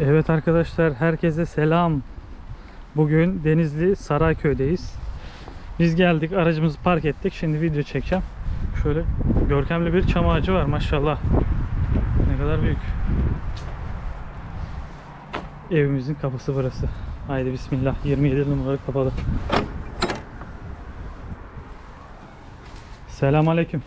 Evet arkadaşlar herkese selam. Bugün Denizli Sarayköy'deyiz. Biz geldik aracımızı park ettik. Şimdi video çekeceğim. Şöyle görkemli bir çam ağacı var maşallah. Ne kadar büyük. Evimizin kapısı burası. Haydi bismillah 27 numara kapalı. Selam aleyküm.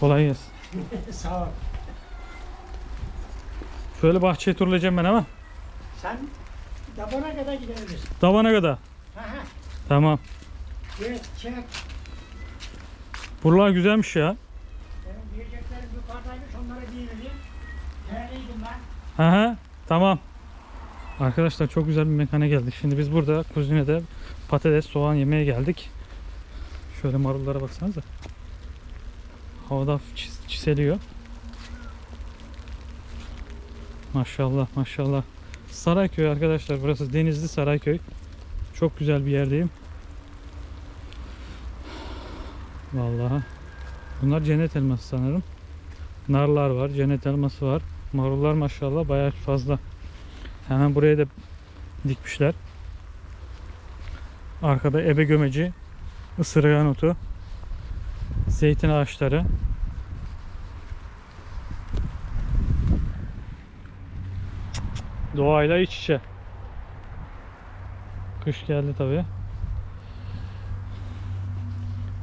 Kolay gelsin. Sağ ol. Şöyle bahçeyi turlayacağım ben ama. Sen tabana kadar gidebilirsin. Tavana kadar. Ha ha. Tamam. Çek çek. Buralar güzelmiş ya. Benim diyeceklerim yukarıdaymış onları giyineceğim. Neredeydim ben? Hı hı. Tamam. Arkadaşlar çok güzel bir mekana geldik. Şimdi biz burada kuzinede patates, soğan yemeye geldik. Şöyle marullara baksanıza. Havada çiseliyor. Maşallah maşallah. Sarayköy arkadaşlar burası Denizli Sarayköy. Çok güzel bir yerdeyim. Vallahi. Bunlar cennet elması sanırım. Narlar var, cennet elması var. Marullar maşallah bayağı fazla. Hemen buraya da dikmişler. Arkada ebe gömeci, ısırgan otu, zeytin ağaçları. Doğayla iç içe. Kış geldi tabi.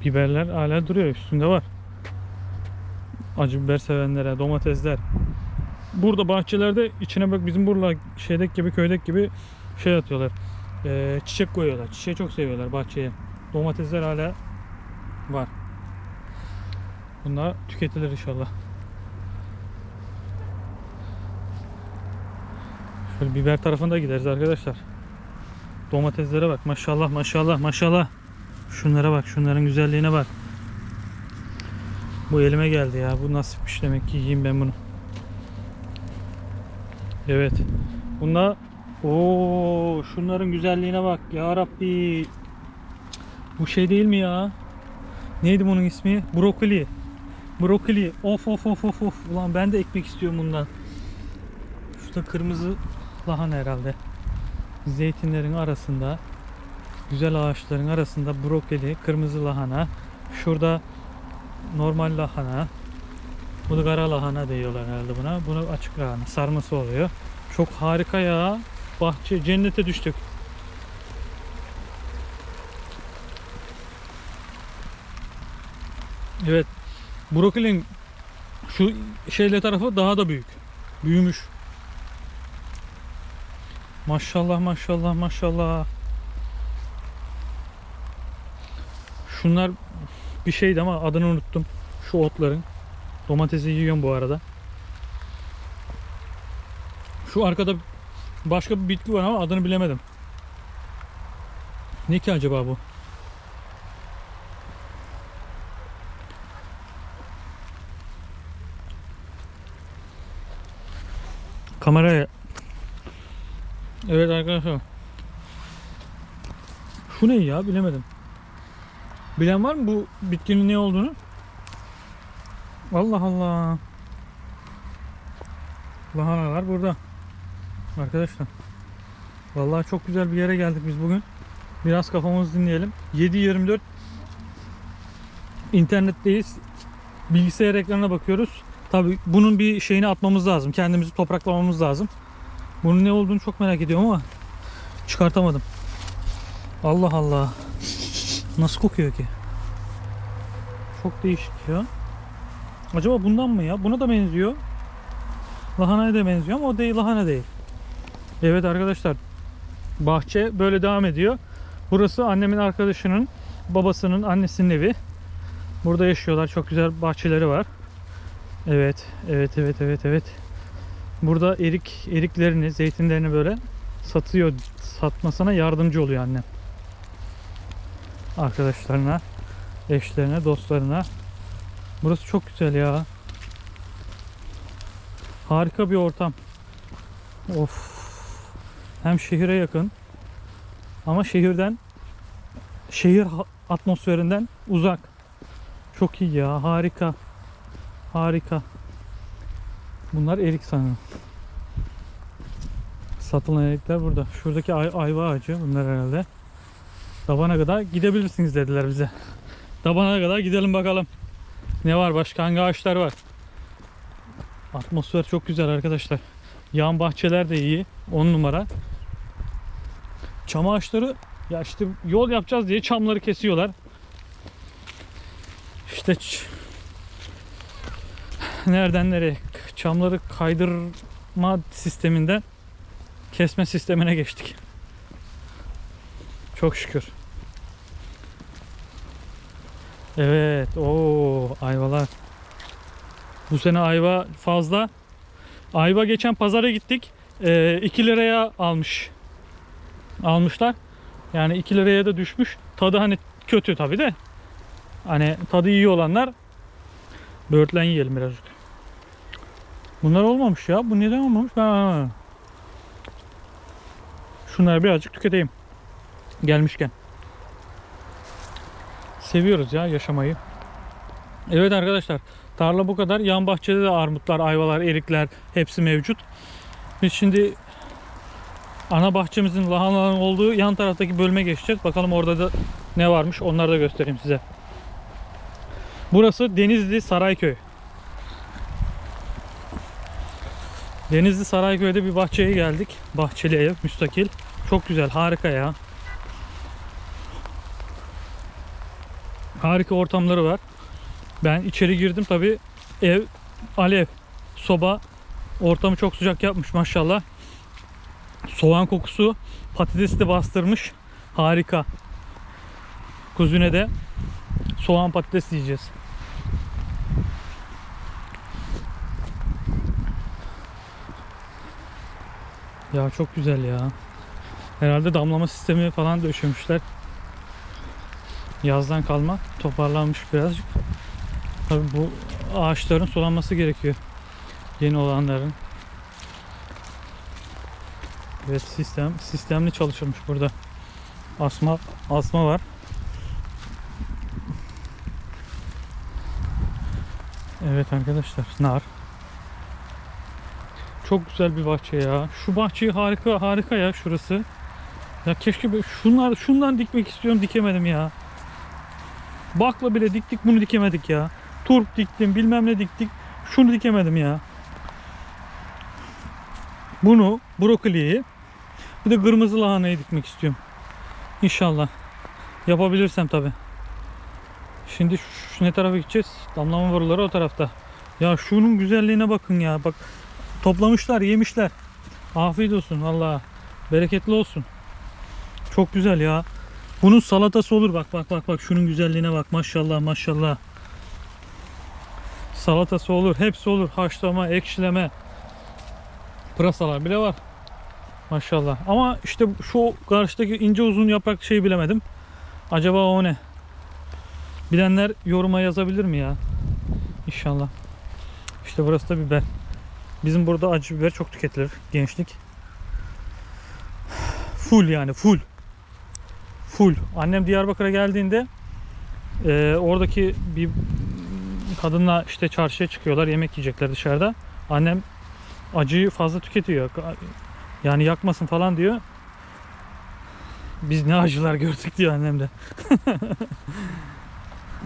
Biberler hala duruyor üstünde var. Acı biber sevenlere, domatesler, burada bahçelerde içine bak bizim burada şeydeki gibi köydeki gibi şey atıyorlar. Ee, çiçek koyuyorlar. Çiçeği çok seviyorlar bahçeye. Domatesler hala var. Bunlar tüketilir inşallah. Şöyle biber tarafında gideriz arkadaşlar. Domateslere bak maşallah maşallah maşallah. Şunlara bak şunların güzelliğine bak. Bu elime geldi ya. Bu nasipmiş demek ki yiyeyim ben bunu. Evet. Bunlar o şunların güzelliğine bak ya Rabbi. Bu şey değil mi ya? Neydi bunun ismi? Brokoli. Brokoli. Of of of of of. Ulan ben de ekmek istiyorum bundan. Şurada kırmızı lahana herhalde. Zeytinlerin arasında güzel ağaçların arasında brokoli, kırmızı lahana. Şurada normal lahana. Bu da kara lahana diyorlar herhalde buna. Bunu açık lahana sarması oluyor. Çok harika ya. Bahçe cennete düştük. Evet. Brokolinin şu şeyle tarafı daha da büyük. Büyümüş. Maşallah maşallah maşallah. Şunlar bir şeydi ama adını unuttum. Şu otların. Domatesi yiyorum bu arada. Şu arkada başka bir bitki var ama adını bilemedim. Ne ki acaba bu? Kameraya. Evet arkadaşlar. Şu ne ya bilemedim. Bilen var mı bu bitkinin ne olduğunu? Allah Allah. Lahanalar burada. Arkadaşlar. Vallahi çok güzel bir yere geldik biz bugün. Biraz kafamızı dinleyelim. 7-24 internetteyiz. Bilgisayar ekranına bakıyoruz. Tabi bunun bir şeyini atmamız lazım. Kendimizi topraklamamız lazım. Bunun ne olduğunu çok merak ediyorum ama çıkartamadım. Allah Allah. Nasıl kokuyor ki? Çok değişik ya. Acaba bundan mı ya? Buna da benziyor. Lahanaya da benziyor ama o değil lahana değil. Evet arkadaşlar. Bahçe böyle devam ediyor. Burası annemin arkadaşının babasının annesinin evi. Burada yaşıyorlar. Çok güzel bahçeleri var. Evet, evet, evet, evet, evet. Burada erik eriklerini, zeytinlerini böyle satıyor. Satmasına yardımcı oluyor annem. Arkadaşlarına, eşlerine, dostlarına. Burası çok güzel ya. Harika bir ortam. Of. Hem şehire yakın ama şehirden şehir atmosferinden uzak. Çok iyi ya, harika. Harika. Bunlar erik sanırım. Satılan erikler burada. Şuradaki ay- ayva ağacı bunlar herhalde. Tabana kadar gidebilirsiniz dediler bize. Tabana kadar gidelim bakalım. Ne var başka hangi ağaçlar var? Atmosfer çok güzel arkadaşlar. Yan bahçeler de iyi. 10 numara. Çam ağaçları ya işte yol yapacağız diye çamları kesiyorlar. İşte nereden nereye çamları kaydırma sisteminden kesme sistemine geçtik. Çok şükür. Evet, o ayvalar. Bu sene ayva fazla. Ayva geçen pazara gittik. 2 liraya almış. Almışlar. Yani 2 liraya da düşmüş. Tadı hani kötü tabi de. Hani tadı iyi olanlar böğürtlen yiyelim birazcık. Bunlar olmamış ya. Bu neden olmamış? Ben Şunları birazcık tüketeyim. Gelmişken. Seviyoruz ya yaşamayı. Evet arkadaşlar. Tarla bu kadar. Yan bahçede de armutlar, ayvalar, erikler hepsi mevcut. Biz şimdi ana bahçemizin lahanaların olduğu yan taraftaki bölüme geçeceğiz. Bakalım orada da ne varmış onları da göstereyim size. Burası Denizli Sarayköy. Denizli Sarayköy'de bir bahçeye geldik. Bahçeli ev, müstakil. Çok güzel, harika ya. Harika ortamları var. Ben içeri girdim tabi ev alev, soba ortamı çok sıcak yapmış maşallah. Soğan kokusu patatesi de bastırmış. Harika. Kuzine de soğan patates yiyeceğiz. Ya çok güzel ya. Herhalde damlama sistemi falan döşemişler. Yazdan kalma toparlanmış birazcık. Tabii bu ağaçların sulanması gerekiyor. Yeni olanların. Evet sistem sistemli çalışılmış burada. Asma asma var. Evet arkadaşlar nar. Çok güzel bir bahçe ya. Şu bahçeyi harika harika ya şurası. Ya keşke böyle şunlar şundan dikmek istiyorum dikemedim ya. Bakla bile diktik bunu dikemedik ya. Turp diktim bilmem ne diktik. Şunu dikemedim ya. Bunu brokoliyi bir de kırmızı lahanayı dikmek istiyorum. İnşallah. Yapabilirsem tabi. Şimdi şu, şu ne tarafa gideceğiz? Damlama boruları o tarafta. Ya şunun güzelliğine bakın ya. Bak toplamışlar, yemişler. Afiyet olsun valla. Bereketli olsun. Çok güzel ya. Bunun salatası olur bak bak bak bak şunun güzelliğine bak maşallah maşallah. Salatası olur, hepsi olur. Haşlama, ekşileme. Pırasalar bile var. Maşallah. Ama işte şu karşıdaki ince uzun yaprak şeyi bilemedim. Acaba o ne? Bilenler yoruma yazabilir mi ya? İnşallah. İşte burası da biber. Bizim burada acı biber çok tüketilir gençlik. Full yani full. Full. Annem Diyarbakır'a geldiğinde e, oradaki bir kadınla işte çarşıya çıkıyorlar yemek yiyecekler dışarıda. Annem acıyı fazla tüketiyor. Yani yakmasın falan diyor. Biz ne acılar gördük diyor annem de.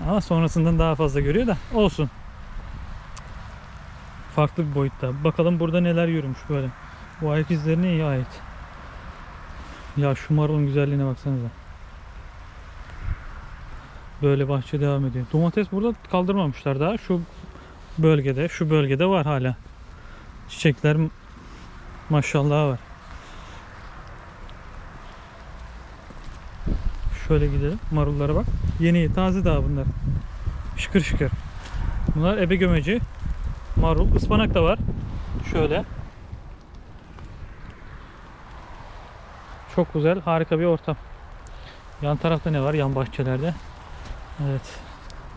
Ama sonrasından daha fazla görüyor da olsun. Farklı bir boyutta. Bakalım burada neler yürümüş böyle. Bu ayak izlerine iyi ait. Ya şu marulun güzelliğine baksanıza. Böyle bahçe devam ediyor. Domates burada kaldırmamışlar daha. Şu bölgede, şu bölgede var hala. Çiçekler maşallah var. Şöyle gidelim. Marullara bak. Yeni, taze daha bunlar. Şıkır şıkır. Bunlar ebe gömeci. Marul, ıspanak da var. Şöyle. Çok güzel, harika bir ortam. Yan tarafta ne var? Yan bahçelerde. Evet.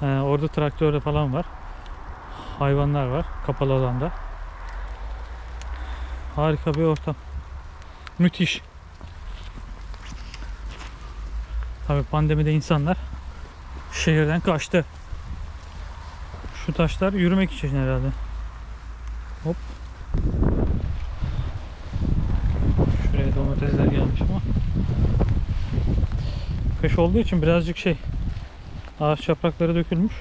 Ee, orada traktörde falan var. Hayvanlar var kapalı alanda. Harika bir ortam. Müthiş. Tabii pandemide insanlar şehirden kaçtı. Şu taşlar yürümek için herhalde. Hop. Şuraya domatesler gelmiş ama. Kış olduğu için birazcık şey ağaç yaprakları dökülmüş.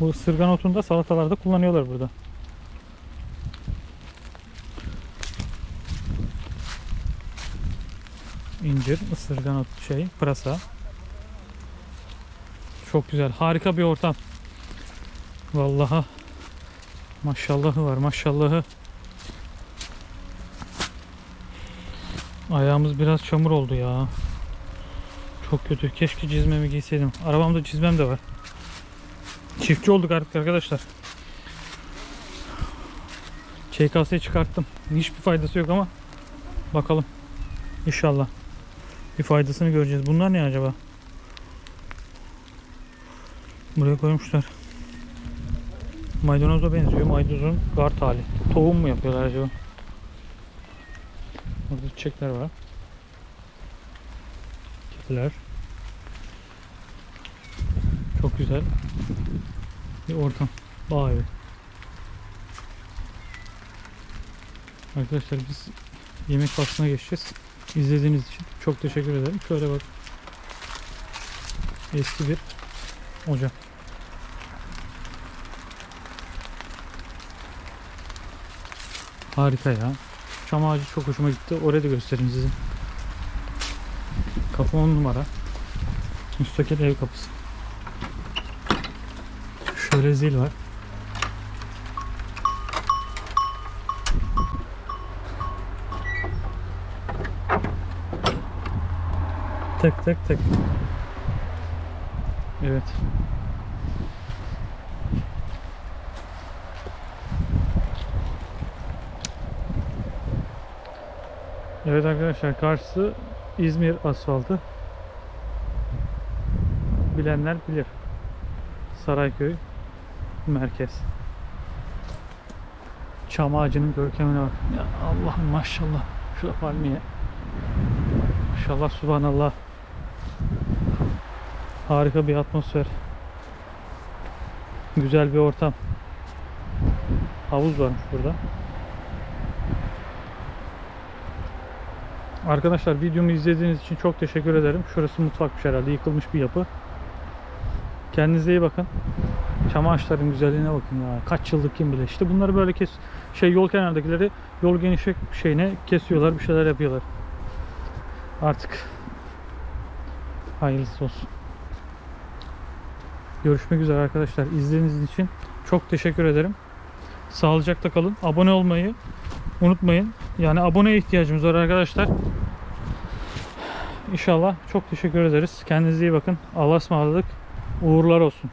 Bu ısırgan otunu da salatalarda kullanıyorlar burada. İncir, ısırgan otu şey, pırasa. Çok güzel. Harika bir ortam. Vallahi maşallahı var maşallahı. Ayağımız biraz çamur oldu ya. Çok kötü. Keşke çizmemi giyseydim. Arabamda çizmem de var. Çiftçi olduk artık arkadaşlar. ÇKS'yi çıkarttım. Hiçbir faydası yok ama bakalım. İnşallah. Bir faydasını göreceğiz. Bunlar ne acaba? Buraya koymuşlar. Maydanoza benziyor. Maydanozun gart hali. Tohum mu yapıyorlar acaba? Burada çiçekler var. Kediler. Çok güzel. Bir ortam. Bağ evi. Arkadaşlar biz yemek faslına geçeceğiz. İzlediğiniz için çok teşekkür ederim. Şöyle bak. Eski bir ocak. Harika ya. Çam ağacı çok hoşuma gitti. Orayı da göstereyim size. Kapı 10 numara. Müstakil ev kapısı. Şöyle zil var. Tek tek tek. Evet. Evet arkadaşlar karşısı İzmir asfaltı. Bilenler bilir. Sarayköy merkez. Çam ağacının görkemine bak. Ya Allah'ım maşallah. Şu palmiye. Maşallah subhanallah. Harika bir atmosfer. Güzel bir ortam. Havuz varmış burada. Arkadaşlar videomu izlediğiniz için çok teşekkür ederim. Şurası mutfakmış herhalde. Yıkılmış bir yapı. Kendinize iyi bakın. Çam güzelliğine bakın ya. Kaç yıllık kim bilir. İşte bunları böyle kes şey yol kenardakileri yol genişlik şeyine kesiyorlar, bir şeyler yapıyorlar. Artık hayırlısı olsun. Görüşmek üzere arkadaşlar. İzlediğiniz için çok teşekkür ederim. Sağlıcakla kalın. Abone olmayı unutmayın. Yani aboneye ihtiyacımız var arkadaşlar. İnşallah çok teşekkür ederiz. Kendinize iyi bakın. Allah'a ısmarladık. Uğurlar olsun.